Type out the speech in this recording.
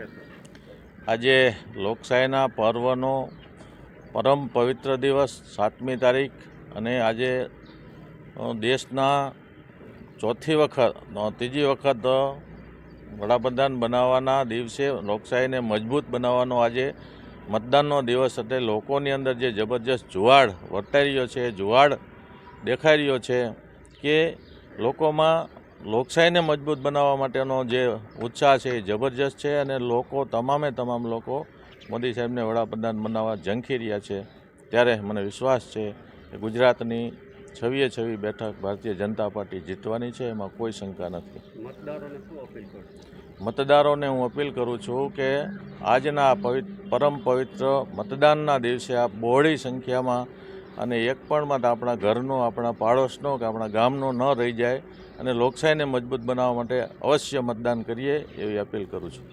આજે લોકશાહીના પર્વનો પરમ પવિત્ર દિવસ, સાતમી તારીખ, અને આજે દેશના ચોથી વખત ત્રીજી વખત વડાપ્રધાન બનાવવાના દિવસે લોકશાહીને મજબૂત બનાવવાનો આજે મતદાનનો દિવસ એટલે લોકોની અંદર જે જબરજસ્ત જુવાડ વર્તાઈ રહ્યો છે જુવાડ દેખાઈ રહ્યો છે કે લોકોમાં લોકશાહીને મજબૂત બનાવવા માટેનો જે ઉત્સાહ છે એ જબરજસ્ત છે અને લોકો તમામે તમામ લોકો મોદી સાહેબને વડાપ્રધાન બનાવવા ઝંખી રહ્યા છે. ત્યારે મને વિશ્વાસ છે કે ગુજરાતની છવીએ છવી બેઠક ભારતીય જનતા પાર્ટી જીતવાની છે એમાં કોઈ શંકા નથી. મતદારોને શું મતદારોને હું અપીલ કરું છું કે આજના આ પવિત્ર પરમ પવિત્ર મતદાનના દિવસે આ બહોળી સંખ્યામાં અને એક પણ મત આપણા ઘરનો આપણા પાડોશનો કે આપણા ગામનો ન રહી જાય અને લોકશાહીને મજબૂત બનાવવા માટે અવશ્ય મતદાન કરીએ એવી અપીલ કરું છું.